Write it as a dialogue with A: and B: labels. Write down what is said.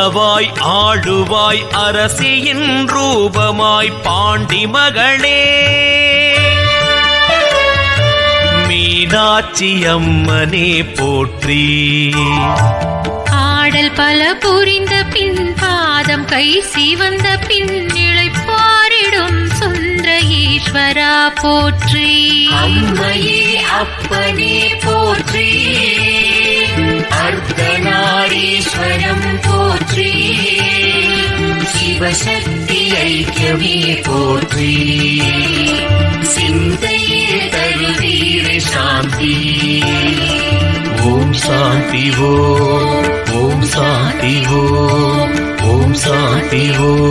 A: வாழுவாய் அரசியின் ரூபமாய் பாண்டி மகளே. மீனாட்சி அம்மனே போற்றி.
B: ஆடல் பல புரிந்த பின் பாதம் கை சிவந்த பின் இழைப்பாரிடும் சுந்தர ஈஸ்வரா போற்றி.
C: அம்மையே அப்பனே போற்றி. ஈஸ்வரம் போற்றி. சிவசக்தி ஐக்கியமே போற்றி. சிந்தையில் தருவீர சாந்தி.
A: ஓம் சாந்தி ஓம். ஓம் சாந்தி ஓம். ஓம் சாந்தி ஓம்.